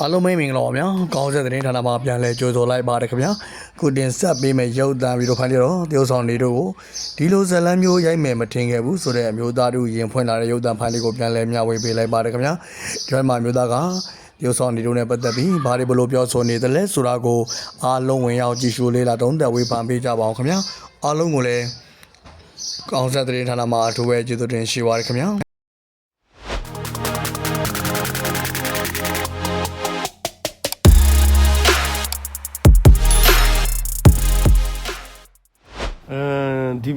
အားလုံးမိတ်မင်္ဂလာပါဗျာကောင်းဆက်သတင်းဌာနမှာပြန်လဲကြိုဆိုလိုက်ပါတယ်ခင်ဗျာခုတင်ဆက်ပေးမယ့်ရုပ်သံဗီဒီယိုဖိုင်လေးတော့တရုတ်ဆောင်နေတို့ကိုဒီလိုဇတ်လန်းမျိုးရိုက်မယ်မထင်ခဲ့ဘူးဆိုတဲ့အမျိုးသားတို့ရင်ဖွင့်လာတဲ့ရုပ်သံဖိုင်လေးကိုပြန်လဲမျှဝေပေးလိုက်ပါတယ်ခင်ဗျာဒီမှာမျိုးသားကတရုတ်ဆောင်နေတို့နဲ့ပတ်သက်ပြီးဘာတွေဘလို့ပြောဆိုနေသလဲဆိုတာကိုအားလုံးဝင်ရောက်ကြည့်ရှုလေးလာတုံးတက်ဝေးပန်ပေးကြပါအောင်ခင်ဗျာအားလုံးကိုလည်းကောင်းဆက်သတင်းဌာနမှာအထူးပဲကျေးဇူးတင်ရှိပါတယ်ခင်ဗျာ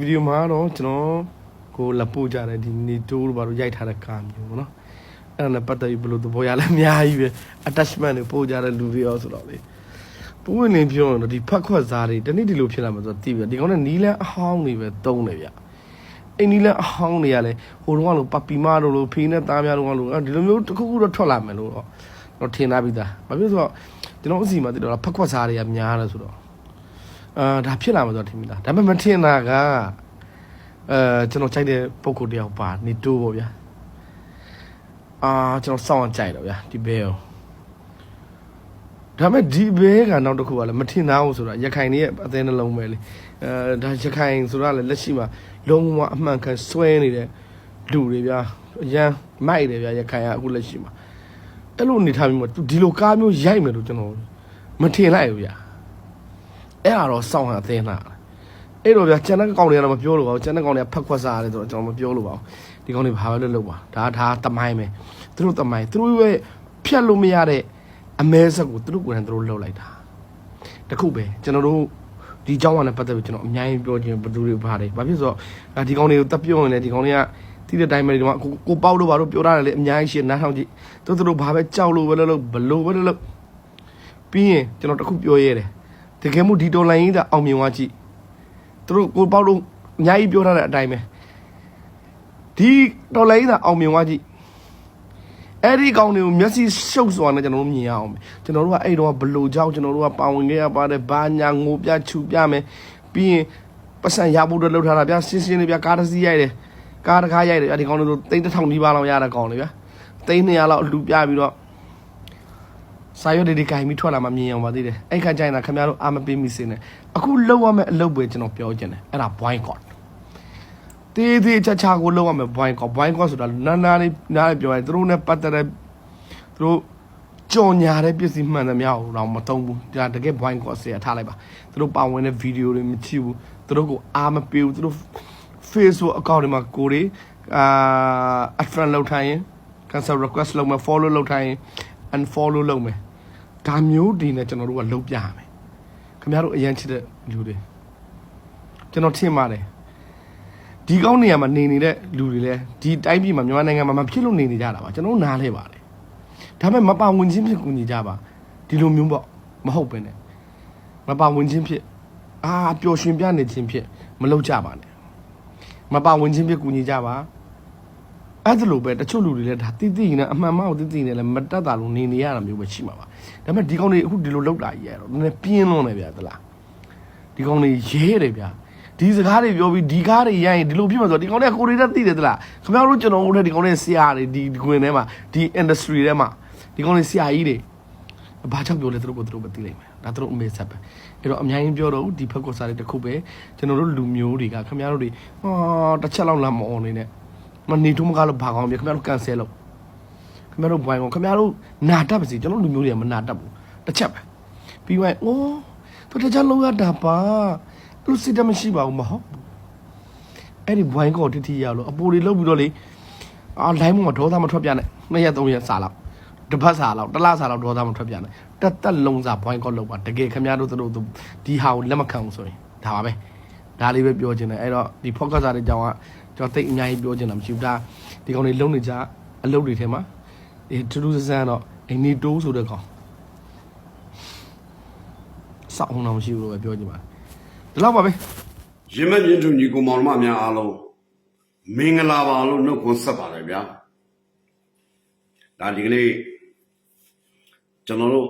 ဒီဗီဒီယိုမှာတော့ကျွန်တော်ကိုလက်ပို့ကြတယ်ဒီနေတိုးတို့ဘာလို့ရိုက်ထားတဲ့ကာမျိုးပေါ့နော်အဲ့ဒါနဲ့ပတ်သက်ပြီးဘယ်လိုသဘောရလဲအများကြီးပဲ attachment တွေပို့ကြတဲ့လူတွေရောဆိုတော့လေပုံဝင်နေပြောရင်တော့ဒီဖက်ခွက်စားတွေတနေ့ဒီလိုဖြစ်လာမှာဆိုတော့တည်ပြီဒီကောင်နဲ့နီးလန်းအဟောင်းတွေပဲတုံးတယ်ဗျအိမ်နီးလန်းအဟောင်းတွေကလည်းဟိုတုန်းကလို့ပပီမာတို့လို့ဖေးနဲ့သားများတို့ကလို့ဒီလိုမျိုးတစ်ခုခုတော့ထွက်လာမယ်လို့တော့တော့ထင်သားပြီးသားဘာဖြစ်လို့ဆိုတော့ကျွန်တော်အစီအမသိတော့ဖက်ခွက်စားတွေကများတယ်ဆိုတော့ အာဒါဖြစ်လာမှာဆိုတော့ထင်မိလားဒါပေမဲ့မထင်တာကအဲကျွန်တော်ကြိုက်တဲ့ပုံကိုတယောက်ပါနေတိုးပေါ့ဗျာအာကျွန်တော်စောင့်အောင်ကြိုက်တော့ဗျာဒီဘဲကိုဒါပေမဲ့ဒီဘဲကနောက်တစ်ခုကလည်းမထင်သားဘူးဆိုတာရခိုင်တွေရဲ့အသေးနှလုံးပဲလေအဲဒါရခိုင်ဆိုတာလည်းလက်ရှိမှာလုံးဝအမှန်ကန်စွဲနေတဲ့လူတွေဗျာအရန်မိုက်တယ်ဗျာရခိုင်ကအခုလက်ရှိမှာအဲ့လိုနေထားပြီးမှ तू ဒီလိုကားမျိုးရိုက်မယ်လို့ကျွန်တော်မထင်လိုက်ဘူးဗျာ အဲ့ဒါတော့စောင့်ဟန်အသင်းလာအဲ့တော့ဗျာကျန်တဲ့ကောင်တွေကတော့မပြောလို့ပါဘူးကျန်တဲ့ကောင်တွေကဖက်ခွက်စားရတယ်ဆိုတော့ကျွန်တော်မပြောလို့ပါဘူးဒီကောင်တွေဘာပဲလုပ်လုပ်ပါဒါဒါတမိုင်းပဲသူတို့တမိုင်းသူတို့ရဲ့ဖြတ်လို့မရတဲ့အမဲဆက်ကိုသူတို့ကိုယ်တိုင်သူတို့လှုပ်လိုက်တာတခုပဲကျွန်တော်တို့ဒီเจ้าကလည်းပတ်သက်ပြီးကျွန်တော်အများကြီးပြောခြင်းဘယ်သူတွေဘာတွေဘာဖြစ်ဆိုတော့ဒီကောင်တွေကိုတက်ပြောရင်လည်းဒီကောင်တွေကတိတဲ့တိုင်းပဲဒီကောင်ကိုကိုပေါက်လို့ဘာလို့ပြောတာလဲအများကြီးရှင်းနားထောင်ကြည့်သူတို့ဘာပဲကြောက်လို့ပဲလို့ဘလို့ပဲလို့ပြီးရင်ကျွန်တော်တခုပြောရဲတယ် တကယ်မို့ဒီတော်လိုင်းကြီးကအောင်မြင်သွားကြည့်သူတို့ကိုပေါ့လို့အများကြီးပြောထားတဲ့အတိုင်းပဲဒီတော်လိုင်းကြီးကအောင်မြင်သွားကြည့်အဲ့ဒီကောင်တွေကိုမျက်စိရှုပ်စွာနဲ့ကျွန်တော်တို့မြင်ရအောင်ကျွန်တော်တို့ကအဲ့တော့ဘလို့ကြောက်ကျွန်တော်တို့ကပါဝင်ခဲ့ရပါတယ်ဘာညာငိုပြချူပြမယ်ပြီးရင်ပတ်စံရဖို့တော့လှုပ်ထားတာဗျာရှင်းရှင်းလေးဗျာကားတစ်စီးရိုက်တယ်ကားတစ်ခါရိုက်တယ်အဲ့ဒီကောင်တို့တိတ်တစ်ထောင်နီးပါးလောက်ရတဲ့ကောင်လေဗျာတိတ်200လောက်အလူပြပြီးတော့ စာရွက်တွေဒီကင်ပြီးထွက်လာမှမြင်အောင်ပါသေးတယ်အဲ့ခါကျရင်တော့ခင်ဗျားတို့အာမပေးမိစင်းနဲ့အခုလောက်ရမယ့်အလုပ်ပဲကျွန်တော်ပြောချင်တယ်အဲ့ဒါ boycott တေးသေးချာချာကိုလောက်ရမယ့် boycott boycott ဆိုတာနာနာလေးနားလေးပြောရင်သူတို့နဲ့ပတ်သက်တဲ့သူတို့ကြော်ညာတဲ့ပစ္စည်းမှန်သမျှကိုတော့မသုံးဘူးဒါတကယ် boycott ဆရာထားလိုက်ပါသူတို့ပါဝင်တဲ့ဗီဒီယိုတွေမကြည့်ဘူးသူတို့ကိုအာမပေးဘူးသူတို့ Facebook account တွေမှာကိုတွေအာ unfriend လုပ်ထိုင်ရင် cancel request လုပ်မယ် follow လုပ်ထိုင်ရင် unfollow လုပ်မယ်ဒါမျိုးဒီနဲ့ကျွန်တော်တို့ကလုံးပြရမယ်ခင်ဗျားတို့အရန်ချစ်တဲ့လူတွေကျွန်တော်ထင်ပါတယ်ဒီကောင်းနေရာမှာနေနေတဲ့လူတွေလည်းဒီတိုင်းပြည်မှာမြန်မာနိုင်ငံမှာမဖြစ်လို့နေနေကြတာပါကျွန်တော်တို့နားလဲပါတယ်ဒါပေမဲ့မပါဝင်ချင်းဖြစ်ကူညီကြပါဒီလိုမျိုးပေါ့မဟုတ်ပဲနဲ့မပါဝင်ချင်းဖြစ်အာပျော်ရွှင်ပြနေချင်းဖြစ်မလုပ်ကြပါနဲ့မပါဝင်ချင်းဖြစ်ကူညီကြပါ အဲ့ဒါလိုပဲတချို့လူတွေလည်းဒါတိတိနဲ့အမှန်မှန်ကိုတိတိနဲ့လည်းမတက်တာလို့နေနေရတာမျိုးပဲရှိမှာပါဒါပေမဲ့ဒီကောင်တွေအခုဒီလိုလောက်တာကြီးရတော့နည်းနည်းပြင်းလွန်းတယ်ဗျာသလားဒီကောင်တွေရဲတယ်ဗျာဒီစကားတွေပြောပြီးဒီကားတွေရိုက်ရင်ဒီလိုဖြစ်မှာဆိုတော့ဒီကောင်တွေကကိုရီးယားသိတယ်သလားခင်ဗျားတို့ကျွန်တော်တို့လည်းဒီကောင်တွေဆရာတွေဒီဒီကွင်ထဲမှာဒီ industry ထဲမှာဒီကောင်တွေဆရာကြီးတွေဘာကြောင့်ပြောလဲသူတို့ကိုသူတို့ပဲသိလိမ့်မယ်ဒါသူတို့အမေဆက်ပဲအဲ့တော့အများကြီးပြောတော့ဒီဖက်ကောစာတွေတစ်ခုပဲကျွန်တော်တို့လူမျိုးတွေကခင်ဗျားတို့တွေဟာတစ်ချက်လောက်လာမအောင်နေနဲ့ မနေထုံးမကားလို့ဘာကောင်းပြီခင်ဗျားတို့ကန်ဆယ်လို့ခင်ဗျားတို့ဘွိုင်းကောခင်ဗျားတို့နာတတ်ပါစေကျွန်တော်လူမျိုးတွေကမနာတတ်ဘူးတစ်ချက်ပဲပြီးရင်အိုးသူတခြားလောက်ရတာပါလူစစ်တမရှိပါဘူးမဟုတ်ဘူးအဲ့ဒီဘွိုင်းကောတတိရလို့အပိုတွေလောက်ပြီးတော့လေအာလိုင်းမှာဒေါသမထွက်ပြနဲ့နှစ်ရက်သုံးရက်စာလောက်တစ်ပတ်စာလောက်တစ်လစာလောက်ဒေါသမထွက်ပြနဲ့တက်တက်လုံးစာဘွိုင်းကောလောက်ပါတကယ်ခင်ဗျားတို့တို့ဒီဟာကိုလက်မခံဘူးဆိုရင်ဒါပါပဲဒါလေးပဲပြောချင်တယ်အဲ့တော့ဒီ focus စာတွေကြောင်းက ကျွန်တော်တိတ်အများကြီးပြောချင်တာမရှိဘူးဒါဒီကောင်တွေလုံးနေကြအလုပ်တွေထဲမှာဒီထူးထူးဆန်းဆန်းတော့အိမ်နေတိုးဆိုတဲ့ကောင်စောက်အောင်တော့မရှိဘူးလို့ပဲပြောကြည့်ပါဒီလောက်ပါပဲရင်မဲ့မြင့်သူညီကိုမောင်နှမများအားလုံးမင်္ဂလာပါလို့နှုတ်ခွန်းဆက်ပါတယ်ဗျာဒါဒီကနေ့ကျွန်တော်တို့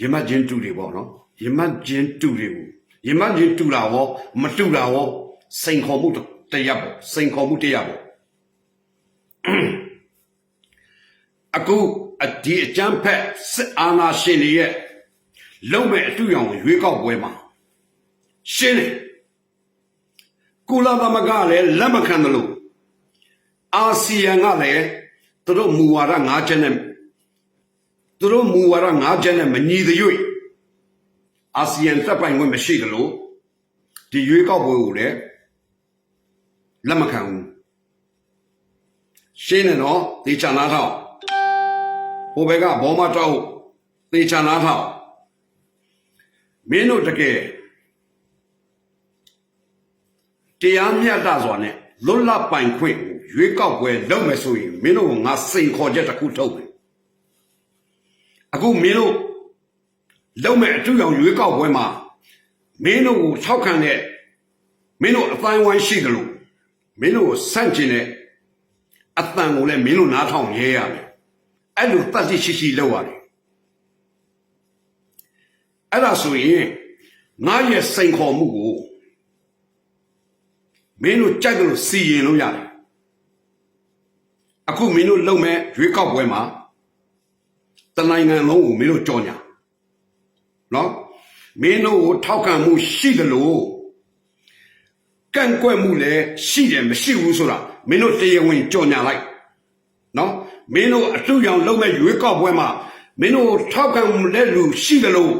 ရင်မဲ့ချင်းတူတွေပေါ့နော်ရင်မဲ့ချင်းတူတွေကိုရင်မဲ့ချင်းတူတာရောမတူတာရော စိန်ခေါ်မှုတစ်ရပ်ပေါ့စိန်ခေါ်မှုတစ်ရပ်ပေါ့အခုအဒီအကျမ်းဖက်စစ်အာဏာရှင်တွေရဲ့လုံမဲ့အတူရောင်ရွေးကောက်ပွဲမှာရှင်းတယ်ကုလသမဂ္ဂလည်းလက်မခံတယ်လို့အာဆီယံကလည်းသူတို့မူဝါဒ၅ချက်နဲ့သူတို့မူဝါဒ၅ချက်နဲ့မညီသရွေ့အာဆီယံတပ်ပိုင်ခွင့်မရှိတယ်လို့ဒီရွေးကောက်ပွဲကိုလည်း လက်မခံဘူးရှင်းတယ်နော်ဒီချာနာထောက်ဟိုဘက်ကဘောမတောက်သေချာနာထောက်မင်းတို့တကယ်တရားမျှတစွာနဲ့လွတ်လပ်ပိုင်ခွင့်ကိုရွေးကောက်ပွဲလုပ်မယ်ဆိုရင်မင်းတို့ကငါစိန်ခေါ်ချက်တစ်ခုထုတ်မယ်အခုမင်းတို့လုပ်မဲ့အတူရောင်ရွေးကောက်ပွဲမှာမင်းတို့ကိုထောက်ခံတဲ့မင်းတို့အတိုင်းဝိုင်းရှိတယ်လို့ မင်းတို့ကိုဆန့်ကျင်တဲ့အတန်ကိုလည်းမင်းတို့နားထောင်ရဲရမယ်အဲ့လိုတတ်သိရှိရှိလုပ်ရတယ်အဲ့ဒါဆိုရင်ငါရဲ့စိန်ခေါ်မှုကိုမင်းတို့ကြိုက်တယ်လို့စီရင်လို့ရတယ်အခုမင်းတို့လုံမဲ့ရွေးကောက်ပွဲမှာတနိုင်ငံလုံးကိုမင်းတို့ကြော်ညာနော်မင်းတို့ကိုထောက်ခံမှုရှိတယ်လို့ ကန့်ကွက်မှုလည်းရှိတယ်မရှိဘူးဆိုတာမင်းတို့တရားဝင်ကြော်ညာလိုက်နော်မင်းတို့အထူးရောင်လုံမဲ့ရွေးကောက်ပွဲမှာမင်းတို့ထောက်ခံမှုလည်းလူရှိတယ်လို့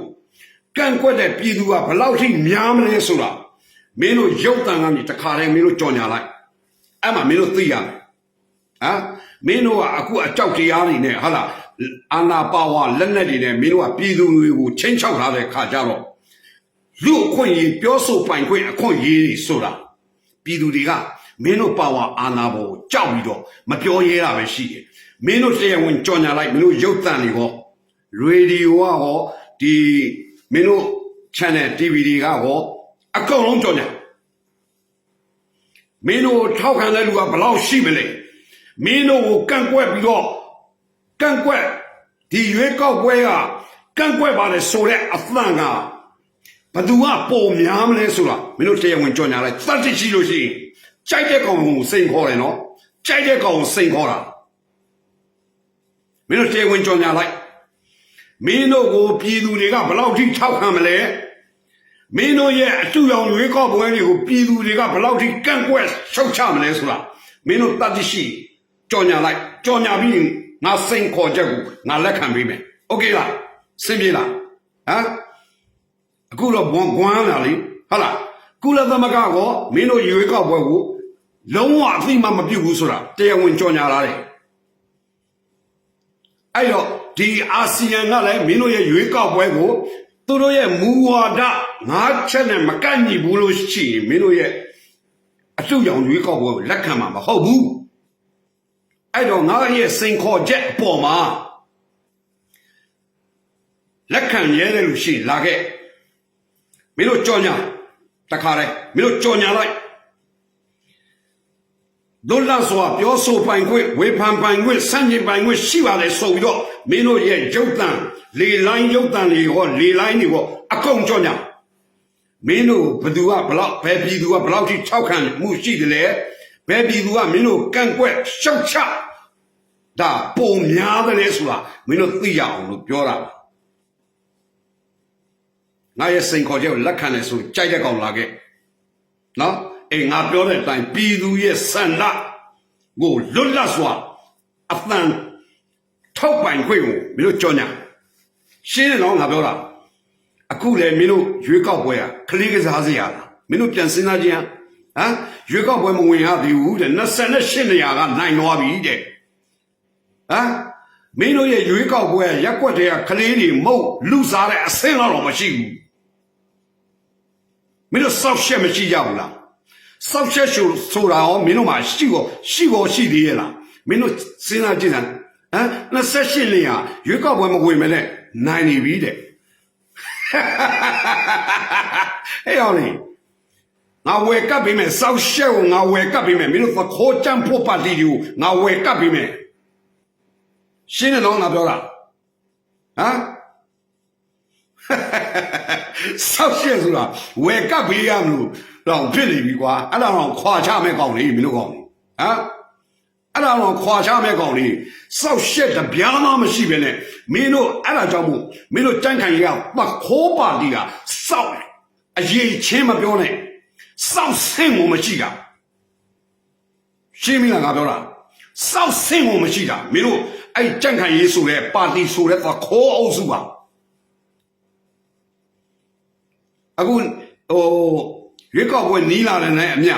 ကန့်ကွက်တဲ့ပြည်သူကဘယ်လောက်ထိများမလဲဆိုတာမင်းတို့ရုပ်တံကနေတခါတည်းမင်းတို့ကြော်ညာလိုက်အဲ့မှာမင်းတို့သိရမယ်ဟမ်မင်းတို့ကအခုအကြောက်တရားတွေနဲ့ဟာလာအာနာပါဝါလက်နက်တွေနဲ့မင်းတို့ကပြည်သူတွေကိုချင်းချောက်ထားတဲ့ခါကြတော့ လူအခွင့်အရေးပြောဆိုပိုင်ခွင့်အခွင့်အရေးတွေဆိုတာပြည်သူတွေကမင်းတို့ပါဝါအာနာဘောကိုကြောက်ပြီးတော့မပြောရဲတာပဲရှိတယ်မင်းတို့တရားဝင်ကြော်ညာလိုက်မင်းတို့ရုပ်သံတွေဟောရေဒီယိုကဟောဒီမင်းတို့ channel TV တွေကဟောအကုန်လုံးကြော်ညာမင်းတို့ထောက်ခံတဲ့လူကဘယ်လောက်ရှိမလဲမင်းတို့ကိုကန့်ကွက်ပြီးတော့ကန့်ကွက်ဒီရွေးကောက်ပွဲကကန့်ကွက်ပါလေဆိုတဲ့အသံက ဘသူကပုံများမလဲဆိုတာမင်းတို့တရားဝင်ကြော်ညာလိုက်သတ်တိရှိလို့ရှိရင်ကြိုက်တဲ့ကောင်ကိုစိန်ခေါ်တယ်နော်ကြိုက်တဲ့ကောင်ကိုစိန်ခေါ်တာမင်းတို့တရားဝင်ကြော်ညာလိုက်မင်းတို့ကိုပြည်သူတွေကဘယ်လောက်ထိထောက်ခံမလဲ မင်းတို့ရဲ့အတူရောင်ရွေးကောက်ပွဲတွေကိုပြည်သူတွေကဘယ်လောက်ထိကန့်ကွက်ရှုတ်ချမလဲဆိုတာမင်းတို့တတ်သိရှိကြော်ညာလိုက်ကြော်ညာပြီးရင်ငါစိန်ခေါ်ချက်ကိုငါလက်ခံပေးမယ်โอเคလားစင်ပြေလားဟမ် အခုတော့ဘွန်ကွမ်းလာလေဟုတ်လားကုလသမဂ္ဂကမင်းတို့ရွေးကောက်ပွဲကိုလုံးဝအသိမှမပြုတ်ဘူးဆိုတာတရားဝင်ကြော်ညာလာတယ်အဲ့တော့ဒီအာဆီယံကလည်းမင်းတို့ရဲ့ရွေးကောက်ပွဲကိုသူတို့ရဲ့မူဝါဒငါးချက်နဲ့မကန့်ညီဘူးလို့ရှိရင်မင်းတို့ရဲ့အစုရောင်ရွေးကောက်ပွဲကိုလက်ခံမှာမဟုတ်ဘူးအဲ့တော့ငါရဲ့စိန်ခေါ်ချက်အပေါ်မှာလက်ခံရဲတယ်လို့ရှိရင်လာခဲ့ မင်းတို့ကြော်ညာတခါတည်းမင်းတို့ကြော်ညာလိုက်ဒုလတ်စွာပြောဆိုပိုင်ခွင့်ဝေဖန်ပိုင်ခွင့်စန့်ကျင်ပိုင်ခွင့်ရှိပါတယ်ဆိုပြီးတော့မင်းတို့ရဲ့ရုပ်တံလေလိုင်းရုပ်တံတွေဟောလေလိုင်းတွေဟောအကုန်ကြောညာမင်းတို့ဘသူကဘလောက်ဘယ်ပြည်သူကဘလောက်ထိထောက်ခံမှုရှိတယ်လဲဘယ်ပြည်သူကမင်းတို့ကန့်ကွက်ရှောက်ချဒါပုံများတယ်လဲဆိုတာမင်းတို့သိရအောင်လို့ပြောတာပါ ငါရဲ့စိန်ခေါ်ချက်ကိုလက်ခံတယ်ဆိုကြိုက်တဲ့ကောင်လာခဲ့နော်အေးငါပြောတဲ့အတိုင်းပြည်သူရဲ့ဆန္ဒကိုလွတ်လပ်စွာအသံထောက်ပိုင်ခွင့်ကိုမင်းတို့ကြောညာရှင်းတယ်နော်ငါပြောတာအခုလေမင်းတို့ရွေးကောက်ပွဲကခလေးကစားစရာလားမင်းတို့ပြန်စဉ်းစားကြည့်ဟမ်ရွေးကောက်ပွဲမဝင်ရသေးဘူးတဲ့28နေရာကနိုင်သွားပြီတဲ့ဟမ်မင်းတို့ရဲ့ရွေးကောက်ပွဲရက်ွက်တဲ့ကလေးတွေမဟုတ်လူစားတဲ့အဆင့်တော့မရှိဘူး မင်းတို့စောက်ရှက်မရှိကြဘူးလားစောက်ရှက်ဆိုဆိုတာရောမင်းတို့မှာရှိကောရှိကောရှိသေးရဲ့လားမင်းတို့စဉ်းစားကြည့်စမ်းဟမ်28လရာရွေးကောက်ပွဲမဝင်မနဲ့နိုင်နေပြီတဲ့ဟဲ့အောင်လေငါဝယ်ကပ်ပေးမယ်စောက်ရှက်ကိုငါဝယ်ကပ်ပေးမယ်မင်းတို့သခိုးကြမ်းဖို့ပါတီကိုငါဝယ်ကပ်ပေးမယ်ရှင်းတယ်နော်ငါပြောတာဟမ် ဆောက်ရှက်ဆိုတာဝယ်ကပ်ပေးရမလို့တော့ဖြစ်နေပြီကွာအဲ့ဒါတော့ခွာချမဲ့ကောင်းလေမင်းတို့ကောင်းလေဟမ်အဲ့ဒါတော့ခွာချမဲ့ကောင်လေးစောက်ရှက်တပြားမှမရှိပဲနဲ့မင်းတို့အဲ့ဒါကြောင့်မို့မင်းတို့ကြန့်ခိုင်ရပတ်ခိုးပါတီကစောက်အရေးချင်းမပြောနဲ့စောက်ဆင့်ကိုမရှိတာရှင်းမလားငါပြောတာစောက်ဆင့်ကိုမရှိတာမင်းတို့အဲ့ကြန့်ခိုင်ရေးဆိုတဲ့ပါတီဆိုတဲ့သွားခိုးအုပ်စုပါ အခုဟိုရွေးကောက်ပွဲနီးလာတဲ့နဲ့အမြ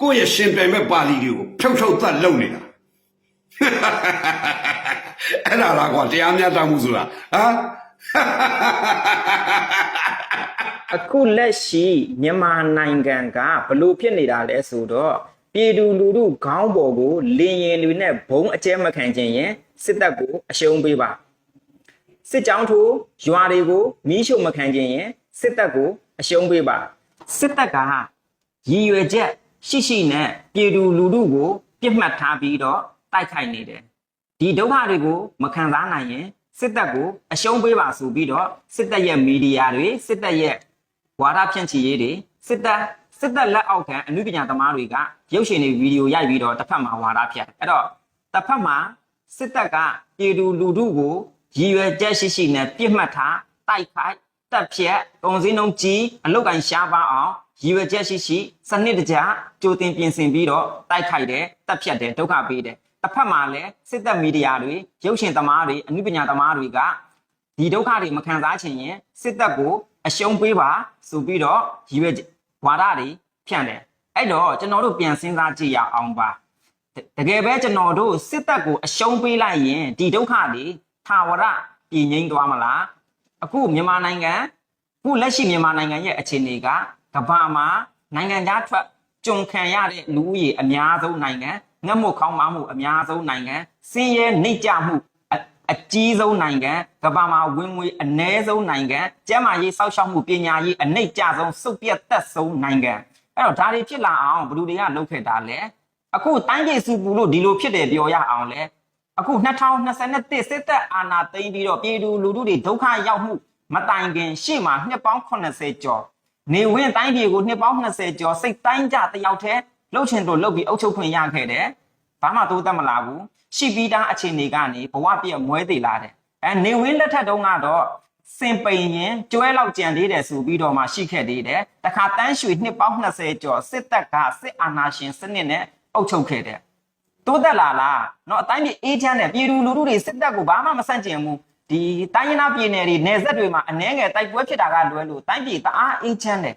ကိုယ့်ရဲ့ရှင်ပြိုင်မဲ့ပါတီတွေကိုဖြုတ်ဖြုတ်သတ်လုပ်နေတာအဲ့ဒါလားကွာတရားမျှတမှုဆိုတာဟမ်အခုလက်ရှိမြန်မာနိုင်ငံကဘလို့ဖြစ်နေတာလဲဆိုတော့ပြည်သူလူထုခေါင်းပေါ်ကိုလင်းရင်တွေနဲ့ဘုံအကျဲမခံခြင်းရင်စစ်တပ်ကိုအရှုံးပေးပါစစ်ကြောင်းထိုးရွာတွေကိုမီးရှို့မခံခြင်းရင် စစ်တပ်ကိုအရှုံးပေးပါစစ်တပ်ကရည်ရွယ်ချက်ရှိရှိနဲ့ပြည်သူလူထုကိုပြစ်မှတ်ထားပြီးတော့တိုက်ခိုက်နေတယ်ဒီဒုက္ခတွေကိုမခံစားနိုင်ရင်စစ်တပ်ကိုအရှုံးပေးပါဆိုပြီးတော့စစ်တပ်ရဲ့မီဒီယာတွေစစ်တပ်ရဲ့ဝါဒဖြန့်ချီရေးတွေစစ်တပ်စစ်တပ်လက်အောက်ခံအမှုပညာသမားတွေကရုပ်ရှင်တွေဗီဒီယိုရိုက်ပြီးတော့တစ်ဖက်မှာဝါဒဖြန့်အဲ့တော့တစ်ဖက်မှာစစ်တပ်ကပြည်သူလူထုကိုရည်ရွယ်ချက်ရှိရှိနဲ့ပြစ်မှတ်ထားတိုက်ခိုက် တပ်ဖြတ်ကုန်စည်နှုန်းကြီးအလုတ်ကန်ရှားပါအောင်ရည်ရွယ်ချက်ရှိရှိစနစ်တကျကြိုတင်ပြင်ဆင်ပြီးတော့တိုက်ခိုက်တယ်တပ်ဖြတ်တယ်ဒုက္ခပေးတယ်တစ်ဖက်မှာလည်းစစ်တပ်မီဒီယာတွေရုပ်ရှင်သမားတွေအမှုပညာသမားတွေကဒီဒုက္ခတွေမခံစားချင်ရင်စစ်တပ်ကိုအရှုံးပေးပါဆိုပြီးတော့ရည်ရွယ်ဝါဒတွေဖြန့်တယ်အဲ့တော့ကျွန်တော်တို့ပြန်စဉ်းစားကြည့်ရအောင်ပါတတကယ်ပဲကျွန်တော်တို့စစ်တပ်ကိုအရှုံးပေးလိုက်ရင်ဒီဒုက္ခတွေထာဝရပြည်ငြိမ်းသွားမလား အခုမြန်မာနိုင်ငံအခုလက်ရှိမြန်မာနိုင်ငံရဲ့အခြေအနေကကမ္ဘာမှာနိုင်ငံခြားထွက်ကြုံခံရတဲ့လူဦးရေအများဆုံးနိုင်ငံငတ်မွတ်ခေါင်းပါမှုအများဆုံးနိုင်ငံစင်းရဲနှိပ်ကြမှုအအကြီးဆုံးနိုင်ငံကမ္ဘာမှာဝင်ငွေအ ਨੇ ဆုံးနိုင်ငံကျန်းမာရေးစောင့်ရှောက်မှုပညာရေးအနှိမ့်ကျဆုံးစုပ်ပြတ်သက်ဆုံးနိုင်ငံအဲ့တော့ဒါတွေဖြစ်လာအောင်ဘယ်သူတွေကလုပ်ခဲ့တာလဲအခုတိုင်းပြည်စုပူလို့ဒီလိုဖြစ်တယ်ပြောရအောင်လဲ အခု2021စစ်တပ်အာဏာသိမ်းပြီးတော့ပြည်သူလူထုတွေဒုက္ခရောက်မှုမတိုင်ခင်ရှေ့မှာနှစ်ပေါင်း80ကျော်နေဝင်တိုင်းပြည်ကိုနှစ်ပေါင်း20ကျော်စိတ်တိုင်းကြတယောက်တည်းလှုပ်ချင်တို့လှုပ်ပြီးအုပ်ချုပ်ခွင့်ရခဲ့တယ်ဘာမှတိုးတက်မလာဘူးရှိပြီးသားအခြေအနေကနေဘဝပြည့်မွဲသေးလာတယ်အဲနေဝင်းလက်ထက်တုန်းကတော့စင်ပိန်ရင်ကျွဲလောက်ကြံသေးတယ်ဆိုပြီးတော့မှရှိခဲ့သေးတယ်တခါတန်းရွှေနှစ်ပေါင်း20ကျော်စစ်တပ်ကစစ်အာဏာရှင်စနစ်နဲ့အုပ်ချုပ်ခဲ့တယ် တိုးတက်လာလားเนาะအတိုင်းပြည်အေးချမ်းတယ်ပြည်သူလူထုတွေစစ်တပ်ကိုဘာမှမဆန့်ကျင်ဘူးဒီတိုင်းရင်းသားပြည်နယ်တွေနယ်စပ်တွေမှာအနှဲငယ်တိုက်ပွဲဖြစ်တာကလွဲလို့တိုင်းပြည်တအားအေးချမ်းတယ်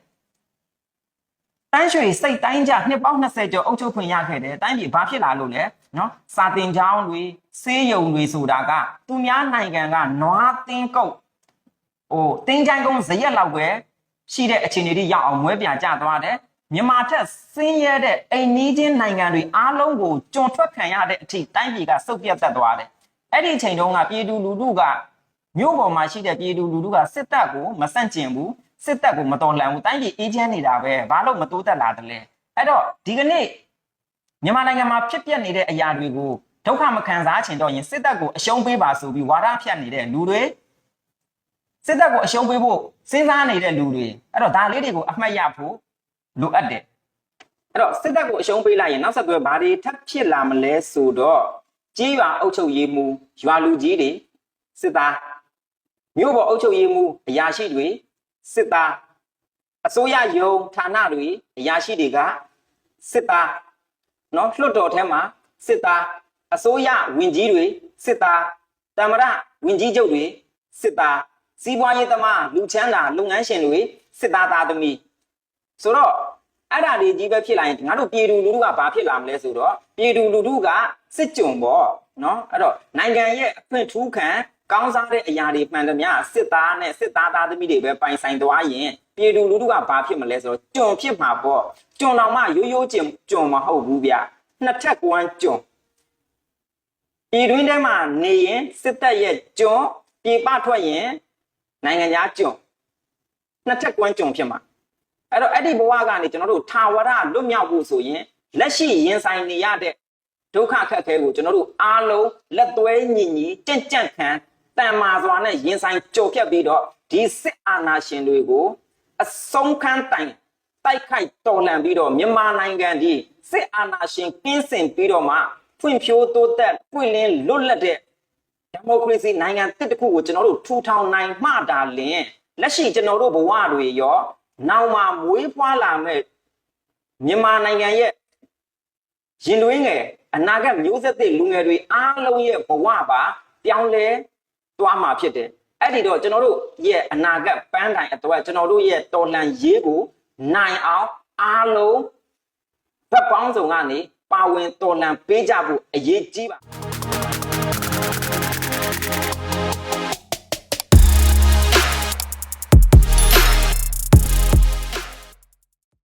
တန်းရွှေစိတ်တိုင်းကြနှစ်ပေါင်း20ကျော်အုပ်ချုပ်ခွင့်ရခဲ့တယ်တိုင်းပြည်ဘာဖြစ်လာလို့လဲနော်စာတင်ကျောင်းတွေစေးရုံတွေဆိုတာကသူများနိုင်ငံကနွားတင်းကုတ်ဟိုတင်းချိုင်းကုန်းဇရက်လောက်ပဲရှိတဲ့အခြေအနေတွေရောက်အောင်မွဲပြကြသွားတယ် မြန်မာထက်ဆင်းရဲတဲ့အိမ်နီးချင်းနိုင်ငံတွေအားလုံးကိုကြုံထွက်ခံရတဲ့အထိတိုင်းပြည်ကစုပ်ပြတ်သက်သွားတယ်အဲ့ဒီအချိန်တုန်းကပြည်သူလူထုကမြို့ပေါ်မှာရှိတဲ့ပြည်သူလူထုကစစ်တပ်ကိုမဆန့်ကျင်ဘူးစစ်တပ်ကိုမတော်လှန်ဘူးတိုင်းပြည်အေးချမ်းနေတာပဲဘာလို့မတိုးတက်လာတယ်လဲအဲ့တော့ဒီကနေ့မြန်မာနိုင်ငံမှာဖြစ်ပျက်နေတဲ့အရာတွေကိုဒုက္ခမခံစားချင်တော့ရင်စစ်တပ်ကိုအရှုံးပေးပါဆိုပြီးဝါဒဖြတ်နေတဲ့လူတွေစစ်တပ်ကိုအရှုံးပေးဖို့စဉ်းစားနေတဲ့လူတွေအဲ့တော့ဒါလေးတွေကိုအမှတ်ရဖို့ လိုအပ်တယ်အဲ့တော့စစ်တပ်ကိုအရှုံးပေးလိုက်ရင်နောက်ဆက်တွဲဘာတွေထပ်ဖြစ်လာမလဲဆိုတော့ကြေးရွာအုပ်ချုပ်ရေးမှူးရွာလူကြီးတွေစစ်သားမြို့ပေါ်အုပ်ချုပ်ရေးမှူးအရာရှိတွေ စစ်သားအစိုးရယုံဌာနတွေအရာရှိတွေကစစ်သားเนาะလွှတ်တော်ထဲမှာစစ်သားအစိုးရဝင်ကြီးတွေစစ်သားတမရဝင်ကြီးချုပ်တွေစစ်သားစီးပွားရေးသမားလူချမ်းသာလုပ်ငန်းရှင်တွေစစ်သားသားသမီး ဆိုတော့အဲ့ဒါတွေကြီးပဲဖြစ်လာရင်ငါတို့ပြည်သူလူထုကဘာဖြစ်လာမလဲဆိုတော့ပြည်သူလူထုကစစ်ကြုံပေါ့နော်အဲ့တော့နိုင်ငံရဲ့အခွင့်ထူးခံကောင်းစားတဲ့အရာတွေမှန်သမျှစစ်သားနဲ့စစ်သားသားသမီးတွေပဲပိုင်ဆိုင်သွားရင်ပြည်သူလူထုကဘာဖြစ်မလဲဆိုတော့ကြုံဖြစ်မှာပေါ့ကြုံတော်မှရိုးရိုးကြုံကြုံမဟုတ်ဘူးဗျနှစ်ထပ်ကွမ်းကြုံပြည်တွင်းထဲမှာနေရင်စစ်တပ်ရဲ့ကြုံပြည်ပထွက်ရင်နိုင်ငံသားကြုံနှစ်ထပ်ကွမ်းကြုံဖြစ်မှာ အဲ့တော့အဲ့ဒီဘဝကနေကျွန်တော်တို့ထာဝရလွတ်မြောက်ဖို့ဆိုရင်လက်ရှိရင်ဆိုင်နေရတဲ့ဒုက္ခခက်ခဲကိုကျွန်တော်တို့အားလုံးလက်သွဲညီညီကြင့်ကြန့်ခံတန်မာစွာနဲ့ရင်ဆိုင်ကြုံဖြတ်ပြီးတော့ဒီစစ်အာဏာရှင်တွေကိုအဆုံးခန်းတိုင်တတိုက်ခိုက်တော်လှန်ပြီးတော့မြန်မာနိုင်ငံဒီစစ်အာဏာရှင်ကင်းစင်ပြီးတော့မှဖွံ့ဖြိုးတိုးတက်ပွင့်လင်းလွတ်လပ်တဲ့ဒီမိုကရေစီနိုင်ငံတစ်တစ်ခုကိုကျွန်တော်တို့ထူထောင်နိုင်မှတာလင်လက်ရှိကျွန်တော်တို့ဘဝတွေရော နောက်မှာမွေးဖွားလာမဲ့မြန်မာနိုင်ငံရဲ့ရင်တွင်းငယ်အနာဂတ်မျိုးဆက်သစ်လူငယ်တွေအားလုံးရဲ့ဘဝပါပြောင်းလဲသွားမှာဖြစ်တယ်အဲ့ဒီတော့ကျွန်တော်တို့ရဲ့အနာဂတ်ပန်းတိုင်အတွက်ကျွန်တော်တို့ရဲ့တော်လှန်ရေးကိုနိုင်အောင်အားလုံးဘက်ပေါင်းစုံကနေပါဝင်တော်လှန်ပေးကြဖို့အရေးကြီးပါ